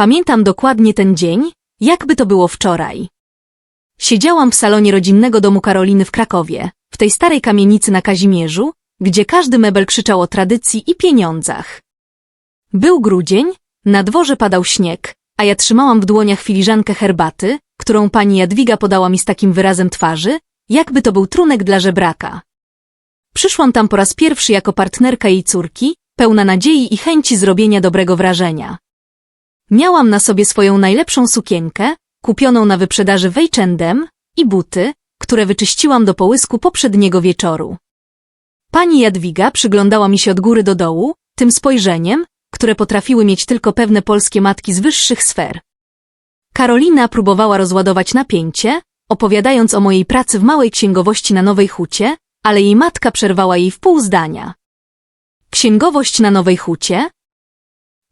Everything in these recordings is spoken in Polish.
Pamiętam dokładnie ten dzień, jakby to było wczoraj. Siedziałam w salonie rodzinnego domu Karoliny w Krakowie, w tej starej kamienicy na Kazimierzu, gdzie każdy mebel krzyczał o tradycji i pieniądzach. Był grudzień, na dworze padał śnieg, a ja trzymałam w dłoniach filiżankę herbaty, którą pani Jadwiga podała mi z takim wyrazem twarzy, jakby to był trunek dla żebraka. Przyszłam tam po raz pierwszy jako partnerka jej córki, pełna nadziei i chęci zrobienia dobrego wrażenia. Miałam na sobie swoją najlepszą sukienkę, kupioną na wyprzedaży w H&M i buty, które wyczyściłam do połysku poprzedniego wieczoru. Pani Jadwiga przyglądała mi się od góry do dołu, tym spojrzeniem, które potrafiły mieć tylko pewne polskie matki z wyższych sfer. Karolina próbowała rozładować napięcie, opowiadając o mojej pracy w małej księgowości na Nowej Hucie, ale jej matka przerwała jej w pół zdania. Księgowość na Nowej Hucie?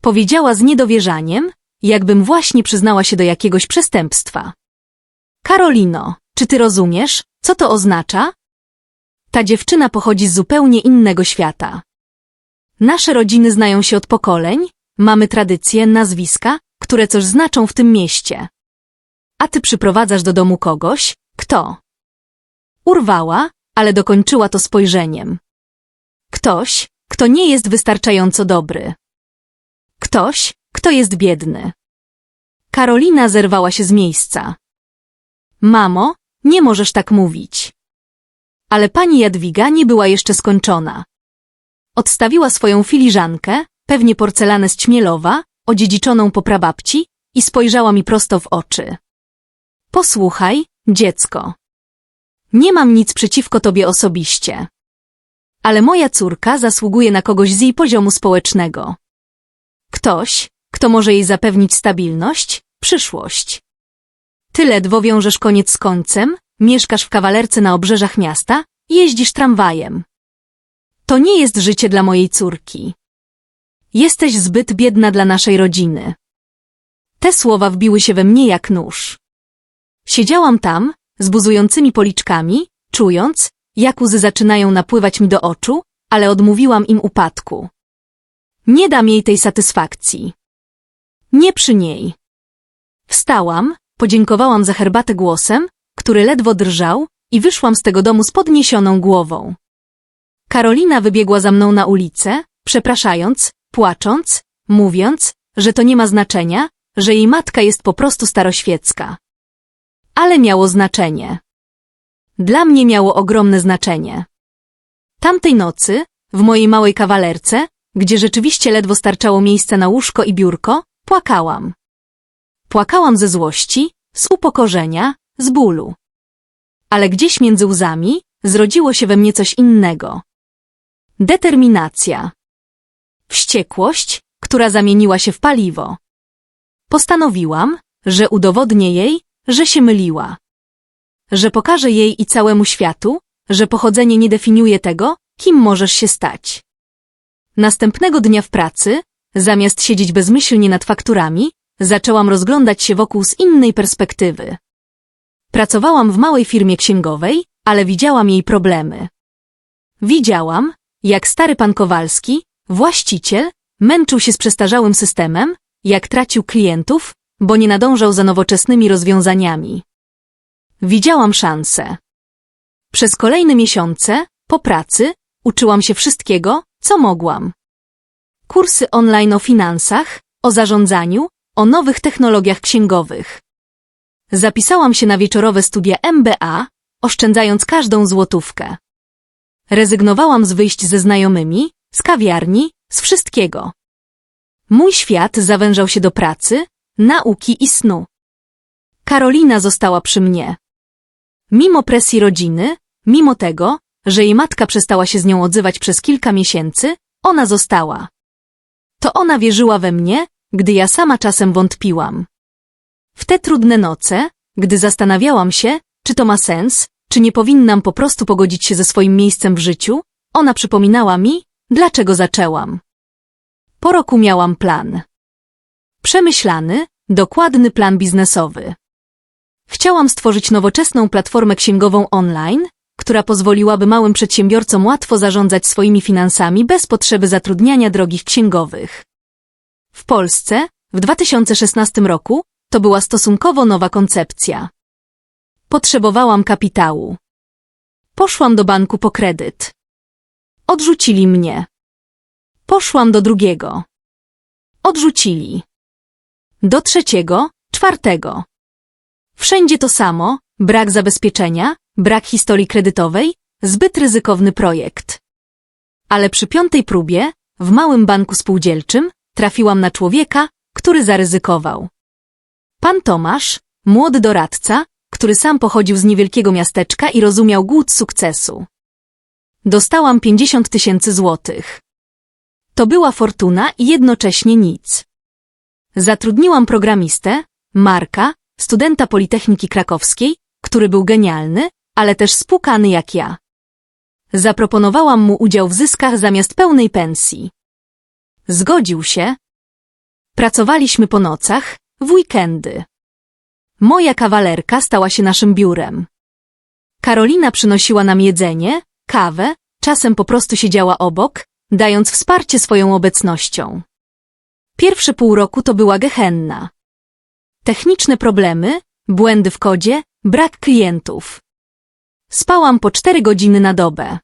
Powiedziała z niedowierzaniem, jakbym właśnie przyznała się do jakiegoś przestępstwa. Karolino, czy ty rozumiesz, co to oznacza? Ta dziewczyna pochodzi z zupełnie innego świata. Nasze rodziny znają się od pokoleń, mamy tradycje, nazwiska, które coś znaczą w tym mieście. A ty przyprowadzasz do domu kogoś, kto? Urwała, ale dokończyła to spojrzeniem. Ktoś, kto nie jest wystarczająco dobry. Ktoś, kto jest biedny. Karolina zerwała się z miejsca. Mamo, nie możesz tak mówić. Ale pani Jadwiga nie była jeszcze skończona. Odstawiła swoją filiżankę, pewnie porcelanę z Ćmielowa, odziedziczoną po prababci, i spojrzała mi prosto w oczy. Posłuchaj, dziecko. Nie mam nic przeciwko tobie osobiście. Ale moja córka zasługuje na kogoś z jej poziomu społecznego. Ktoś, kto może jej zapewnić stabilność, przyszłość. Ty ledwo wiążesz koniec z końcem, mieszkasz w kawalerce na obrzeżach miasta, jeździsz tramwajem. To nie jest życie dla mojej córki. Jesteś zbyt biedna dla naszej rodziny. Te słowa wbiły się we mnie jak nóż. Siedziałam tam, z buzującymi policzkami, czując, jak łzy zaczynają napływać mi do oczu, ale odmówiłam im upadku. Nie dam jej tej satysfakcji. Nie przy niej. Wstałam, podziękowałam za herbatę głosem, który ledwo drżał, i wyszłam z tego domu z podniesioną głową. Karolina wybiegła za mną na ulicę, przepraszając, płacząc, mówiąc, że to nie ma znaczenia, że jej matka jest po prostu staroświecka. Ale miało znaczenie. Dla mnie miało ogromne znaczenie. Tamtej nocy, w mojej małej kawalerce, gdzie rzeczywiście ledwo starczało miejsca na łóżko i biurko, płakałam. Płakałam ze złości, z upokorzenia, z bólu. Ale gdzieś między łzami zrodziło się we mnie coś innego. Determinacja. Wściekłość, która zamieniła się w paliwo. Postanowiłam, że udowodnię jej, że się myliła. Że pokażę jej i całemu światu, że pochodzenie nie definiuje tego, kim możesz się stać. Następnego dnia w pracy, zamiast siedzieć bezmyślnie nad fakturami, zaczęłam rozglądać się wokół z innej perspektywy. Pracowałam w małej firmie księgowej, ale widziałam jej problemy. Widziałam, jak stary pan Kowalski, właściciel, męczył się z przestarzałym systemem, jak tracił klientów, bo nie nadążał za nowoczesnymi rozwiązaniami. Widziałam szansę. Przez kolejne miesiące, po pracy, uczyłam się wszystkiego, co mogłam. Kursy online o finansach, o zarządzaniu, o nowych technologiach księgowych. Zapisałam się na wieczorowe studia MBA, oszczędzając każdą złotówkę. Rezygnowałam z wyjść ze znajomymi, z kawiarni, z wszystkiego. Mój świat zawężał się do pracy, nauki i snu. Karolina została przy mnie. Mimo presji rodziny, mimo tego, że jej matka przestała się z nią odzywać przez kilka miesięcy, ona została. To ona wierzyła we mnie, gdy ja sama czasem wątpiłam. W te trudne noce, gdy zastanawiałam się, czy to ma sens, czy nie powinnam po prostu pogodzić się ze swoim miejscem w życiu, ona przypominała mi, dlaczego zaczęłam. Po roku miałam plan. Przemyślany, dokładny plan biznesowy. Chciałam stworzyć nowoczesną platformę księgową online, która pozwoliłaby małym przedsiębiorcom łatwo zarządzać swoimi finansami bez potrzeby zatrudniania drogich księgowych. W Polsce w 2016 roku to była stosunkowo nowa koncepcja. Potrzebowałam kapitału. Poszłam do banku po kredyt. Odrzucili mnie. Poszłam do drugiego. Odrzucili. Do trzeciego, czwartego. Wszędzie to samo, brak zabezpieczenia, brak historii kredytowej, zbyt ryzykowny projekt. Ale przy piątej próbie, w małym banku spółdzielczym, trafiłam na człowieka, który zaryzykował. Pan Tomasz, młody doradca, który sam pochodził z niewielkiego miasteczka i rozumiał głód sukcesu. Dostałam 50 tysięcy złotych. To była fortuna i jednocześnie nic. Zatrudniłam programistę, Marka, studenta Politechniki Krakowskiej, który był genialny, ale też spłukany jak ja. Zaproponowałam mu udział w zyskach zamiast pełnej pensji. Zgodził się. Pracowaliśmy po nocach, w weekendy. Moja kawalerka stała się naszym biurem. Karolina przynosiła nam jedzenie, kawę, czasem po prostu siedziała obok, dając wsparcie swoją obecnością. Pierwsze pół roku to była gehenna. Techniczne problemy, błędy w kodzie, brak klientów. Spałam po cztery godziny na dobę.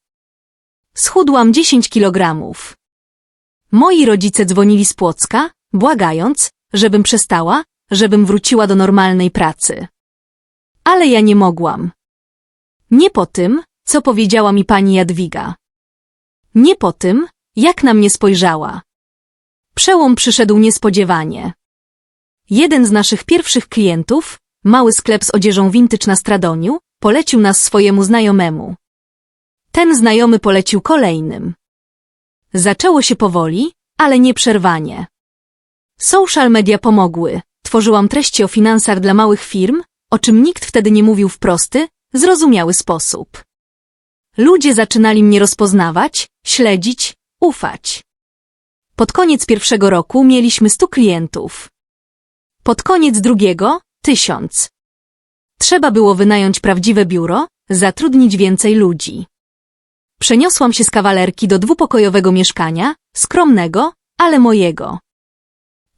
Schudłam 10 kilogramów. Moi rodzice dzwonili z Płocka, błagając, żebym przestała, żebym wróciła do normalnej pracy. Ale ja nie mogłam. Nie po tym, co powiedziała mi pani Jadwiga. Nie po tym, jak na mnie spojrzała. Przełom przyszedł niespodziewanie. Jeden z naszych pierwszych klientów, mały sklep z odzieżą vintage na Stradoniu, polecił nas swojemu znajomemu. Ten znajomy polecił kolejnym. Zaczęło się powoli, ale nieprzerwanie. Social media pomogły. Tworzyłam treści o finansach dla małych firm, o czym nikt wtedy nie mówił w prosty, zrozumiały sposób. Ludzie zaczynali mnie rozpoznawać, śledzić, ufać. Pod koniec pierwszego roku mieliśmy stu klientów. Pod koniec drugiego tysiąc. Trzeba było wynająć prawdziwe biuro, zatrudnić więcej ludzi. Przeniosłam się z kawalerki do dwupokojowego mieszkania, skromnego, ale mojego.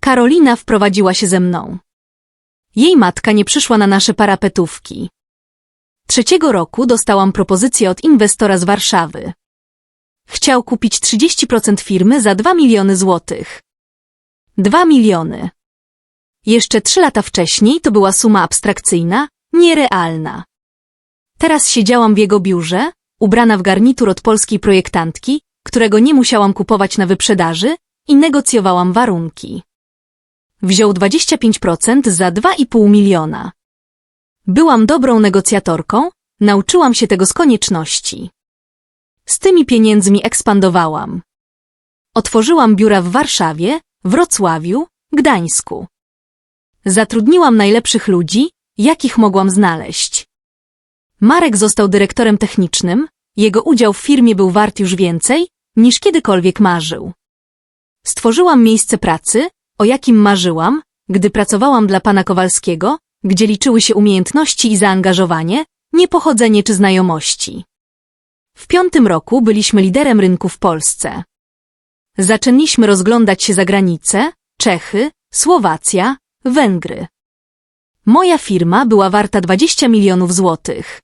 Karolina wprowadziła się ze mną. Jej matka nie przyszła na nasze parapetówki. Trzeciego roku dostałam propozycję od inwestora z Warszawy. Chciał kupić 30% firmy za 2 miliony złotych. 2 miliony. Jeszcze trzy lata wcześniej to była suma abstrakcyjna, nierealna. Teraz siedziałam w jego biurze, ubrana w garnitur od polskiej projektantki, którego nie musiałam kupować na wyprzedaży i negocjowałam warunki. Wziął 25% za 2,5 miliona. Byłam dobrą negocjatorką, nauczyłam się tego z konieczności. Z tymi pieniędzmi ekspandowałam. Otworzyłam biura w Warszawie, Wrocławiu, Gdańsku. Zatrudniłam najlepszych ludzi, jakich mogłam znaleźć. Marek został dyrektorem technicznym, jego udział w firmie był wart już więcej, niż kiedykolwiek marzył. Stworzyłam miejsce pracy, o jakim marzyłam, gdy pracowałam dla pana Kowalskiego, gdzie liczyły się umiejętności i zaangażowanie, nie pochodzenie czy znajomości. W piątym roku byliśmy liderem rynku w Polsce. Zaczęliśmy rozglądać się za granicę, Czechy, Słowacja, Węgry. Moja firma była warta 20 milionów złotych.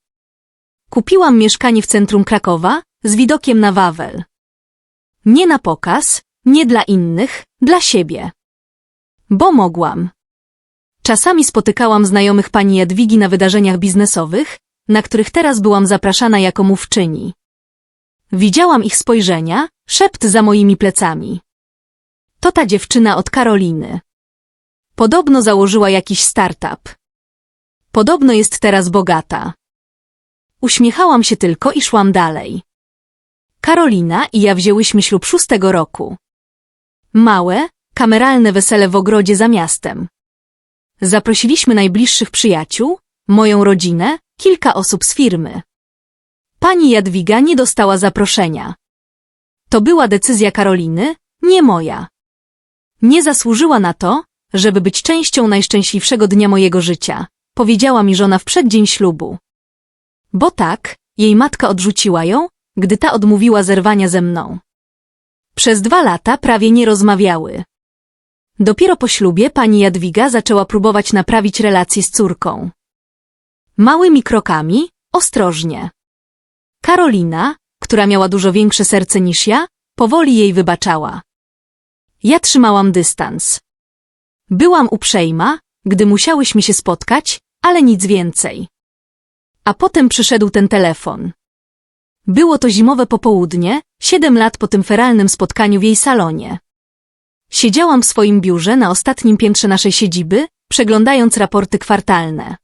Kupiłam mieszkanie w centrum Krakowa z widokiem na Wawel. Nie na pokaz, nie dla innych, dla siebie. Bo mogłam. Czasami spotykałam znajomych pani Jadwigi na wydarzeniach biznesowych, na których teraz byłam zapraszana jako mówczyni. Widziałam ich spojrzenia, szept za moimi plecami. To ta dziewczyna od Karoliny. Podobno założyła jakiś startup. Podobno jest teraz bogata. Uśmiechałam się tylko i szłam dalej. Karolina i ja wzięłyśmy ślub szóstego roku. Małe, kameralne wesele w ogrodzie za miastem. Zaprosiliśmy najbliższych przyjaciół, moją rodzinę, kilka osób z firmy. Pani Jadwiga nie dostała zaproszenia. To była decyzja Karoliny, nie moja. Nie zasłużyła na to, żeby być częścią najszczęśliwszego dnia mojego życia, powiedziała mi żona w przeddzień ślubu. Bo tak, jej matka odrzuciła ją, gdy ta odmówiła zerwania ze mną. Przez dwa lata prawie nie rozmawiały. Dopiero po ślubie pani Jadwiga zaczęła próbować naprawić relacje z córką. Małymi krokami, ostrożnie. Karolina, która miała dużo większe serce niż ja, powoli jej wybaczała. Ja trzymałam dystans. Byłam uprzejma, gdy musiałyśmy się spotkać, ale nic więcej. A potem przyszedł ten telefon. Było to zimowe popołudnie, siedem lat po tym feralnym spotkaniu w jej salonie. Siedziałam w swoim biurze na ostatnim piętrze naszej siedziby, przeglądając raporty kwartalne.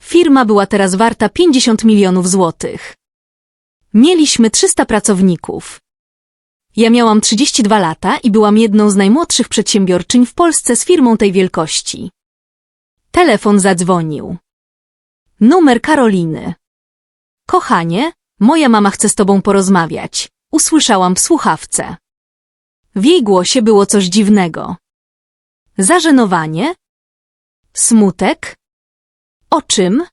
Firma była teraz warta 50 milionów złotych. Mieliśmy 300 pracowników. Ja miałam 32 lata i byłam jedną z najmłodszych przedsiębiorczyń w Polsce z firmą tej wielkości. Telefon zadzwonił. Numer Karoliny. Kochanie, moja mama chce z tobą porozmawiać. Usłyszałam w słuchawce. W jej głosie było coś dziwnego. Zażenowanie? Smutek? O czym?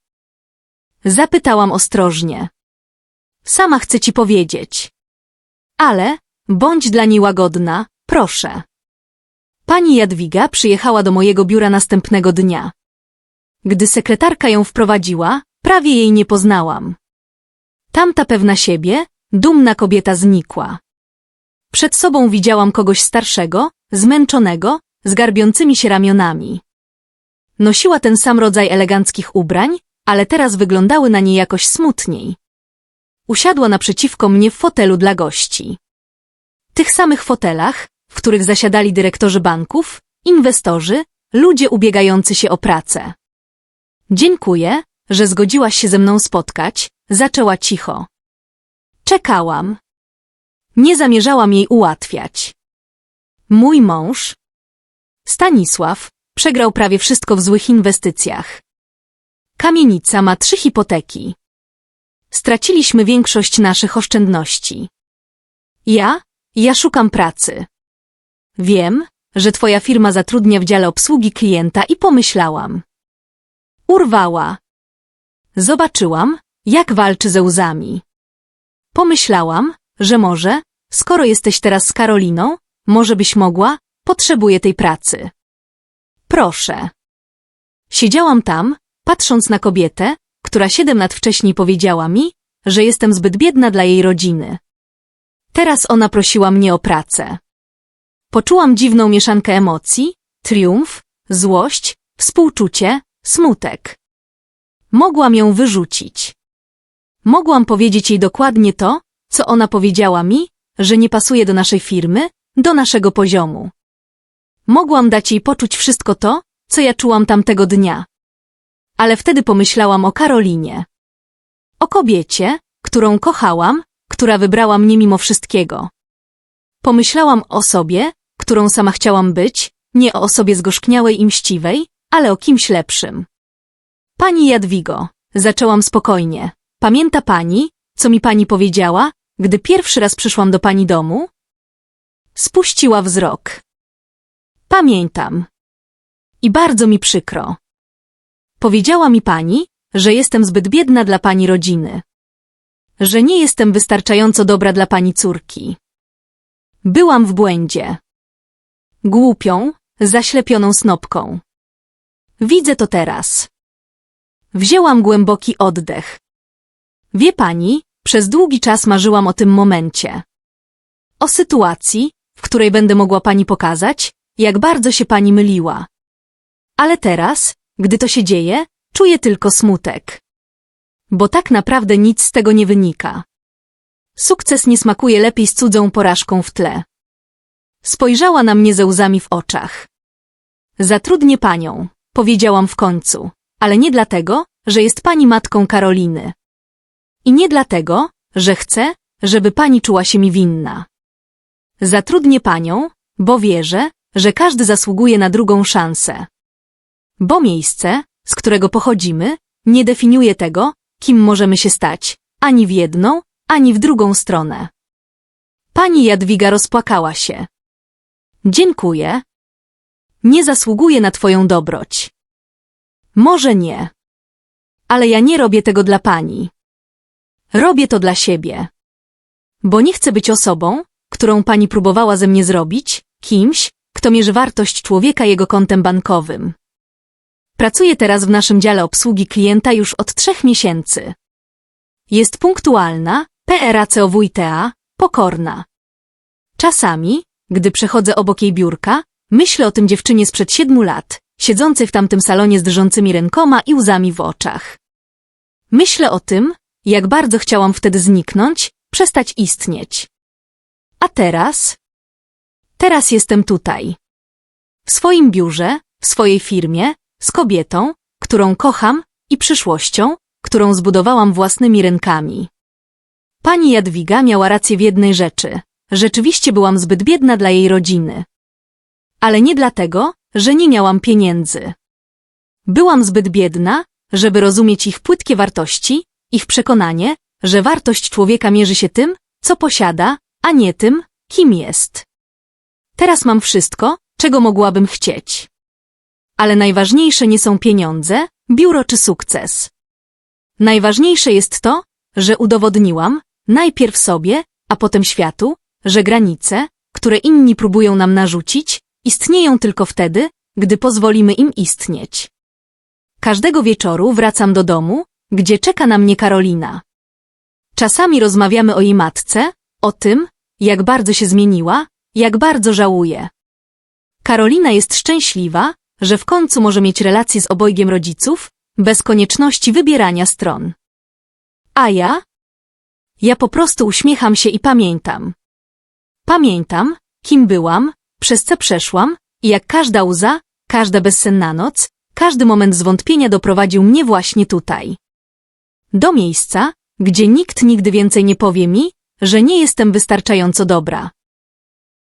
Zapytałam ostrożnie. Sama chcę ci powiedzieć. Ale, bądź dla niej łagodna, proszę. Pani Jadwiga przyjechała do mojego biura następnego dnia. Gdy sekretarka ją wprowadziła, prawie jej nie poznałam. Tamta pewna siebie, dumna kobieta znikła. Przed sobą widziałam kogoś starszego, zmęczonego, z garbiącymi się ramionami. Nosiła ten sam rodzaj eleganckich ubrań, ale teraz wyglądały na niej jakoś smutniej. Usiadła naprzeciwko mnie w fotelu dla gości. Tych samych fotelach, w których zasiadali dyrektorzy banków, inwestorzy, ludzie ubiegający się o pracę. Dziękuję, że zgodziłaś się ze mną spotkać, zaczęła cicho. Czekałam. Nie zamierzałam jej ułatwiać. Mój mąż, Stanisław, przegrał prawie wszystko w złych inwestycjach. Kamienica ma trzy hipoteki. Straciliśmy większość naszych oszczędności. Ja, ja szukam pracy. Wiem, że twoja firma zatrudnia w dziale obsługi klienta i pomyślałam. Urwała. Zobaczyłam, jak walczy ze łzami. Pomyślałam, że może, skoro jesteś teraz z Karoliną, może byś mogła, potrzebuję tej pracy. Proszę. Siedziałam tam, patrząc na kobietę, która siedem lat wcześniej powiedziała mi, że jestem zbyt biedna dla jej rodziny. Teraz ona prosiła mnie o pracę. Poczułam dziwną mieszankę emocji, triumf, złość, współczucie, smutek. Mogłam ją wyrzucić. Mogłam powiedzieć jej dokładnie to, co ona powiedziała mi, że nie pasuje do naszej firmy, do naszego poziomu. Mogłam dać jej poczuć wszystko to, co ja czułam tamtego dnia. Ale wtedy pomyślałam o Karolinie. O kobiecie, którą kochałam, która wybrała mnie mimo wszystkiego. Pomyślałam o sobie, którą sama chciałam być, nie o osobie zgorzkniałej i mściwej, ale o kimś lepszym. Pani Jadwigo, zaczęłam spokojnie. Pamięta pani, co mi pani powiedziała, gdy pierwszy raz przyszłam do pani domu? Spuściła wzrok. Pamiętam. I bardzo mi przykro. Powiedziała mi pani, że jestem zbyt biedna dla pani rodziny. Że nie jestem wystarczająco dobra dla pani córki. Byłam w błędzie. Głupią, zaślepioną snopką. Widzę to teraz. Wzięłam głęboki oddech. Wie pani, przez długi czas marzyłam o tym momencie. O sytuacji, w której będę mogła pani pokazać, jak bardzo się pani myliła. Ale teraz, gdy to się dzieje, czuję tylko smutek. Bo tak naprawdę nic z tego nie wynika. Sukces nie smakuje lepiej z cudzą porażką w tle. Spojrzała na mnie ze łzami w oczach. Zatrudnię panią, powiedziałam w końcu, ale nie dlatego, że jest pani matką Karoliny. I nie dlatego, że chcę, żeby pani czuła się mi winna. Zatrudnię panią, bo wierzę, że każdy zasługuje na drugą szansę. Bo miejsce, z którego pochodzimy, nie definiuje tego, kim możemy się stać, ani w jedną, ani w drugą stronę. Pani Jadwiga rozpłakała się. Dziękuję. Nie zasługuję na twoją dobroć. Może nie. Ale ja nie robię tego dla pani. Robię to dla siebie. Bo nie chcę być osobą, którą pani próbowała ze mnie zrobić, kimś, kto mierzy wartość człowieka jego kontem bankowym. Pracuję teraz w naszym dziale obsługi klienta już od trzech miesięcy. Jest punktualna, PRACOWTA, pokorna. Czasami, gdy przechodzę obok jej biurka, myślę o tym dziewczynie sprzed siedmiu lat, siedzącej w tamtym salonie z drżącymi rękoma i łzami w oczach. Myślę o tym, jak bardzo chciałam wtedy zniknąć, przestać istnieć. A teraz? Teraz jestem tutaj. W swoim biurze, w swojej firmie, z kobietą, którą kocham i przyszłością, którą zbudowałam własnymi rękami. Pani Jadwiga miała rację w jednej rzeczy. Rzeczywiście byłam zbyt biedna dla jej rodziny. Ale nie dlatego, że nie miałam pieniędzy. Byłam zbyt biedna, żeby rozumieć ich płytkie wartości, ich przekonanie, że wartość człowieka mierzy się tym, co posiada, a nie tym, kim jest. Teraz mam wszystko, czego mogłabym chcieć. Ale najważniejsze nie są pieniądze, biuro czy sukces. Najważniejsze jest to, że udowodniłam, najpierw sobie, a potem światu, że granice, które inni próbują nam narzucić, istnieją tylko wtedy, gdy pozwolimy im istnieć. Każdego wieczoru wracam do domu, gdzie czeka na mnie Karolina. Czasami rozmawiamy o jej matce, o tym, jak bardzo się zmieniła, jak bardzo żałuje. Karolina jest szczęśliwa, że w końcu może mieć relacje z obojgiem rodziców, bez konieczności wybierania stron. A ja? Ja po prostu uśmiecham się i pamiętam. Pamiętam, kim byłam, przez co przeszłam i jak każda łza, każda bezsenna noc, każdy moment zwątpienia doprowadził mnie właśnie tutaj. Do miejsca, gdzie nikt nigdy więcej nie powie mi, że nie jestem wystarczająco dobra.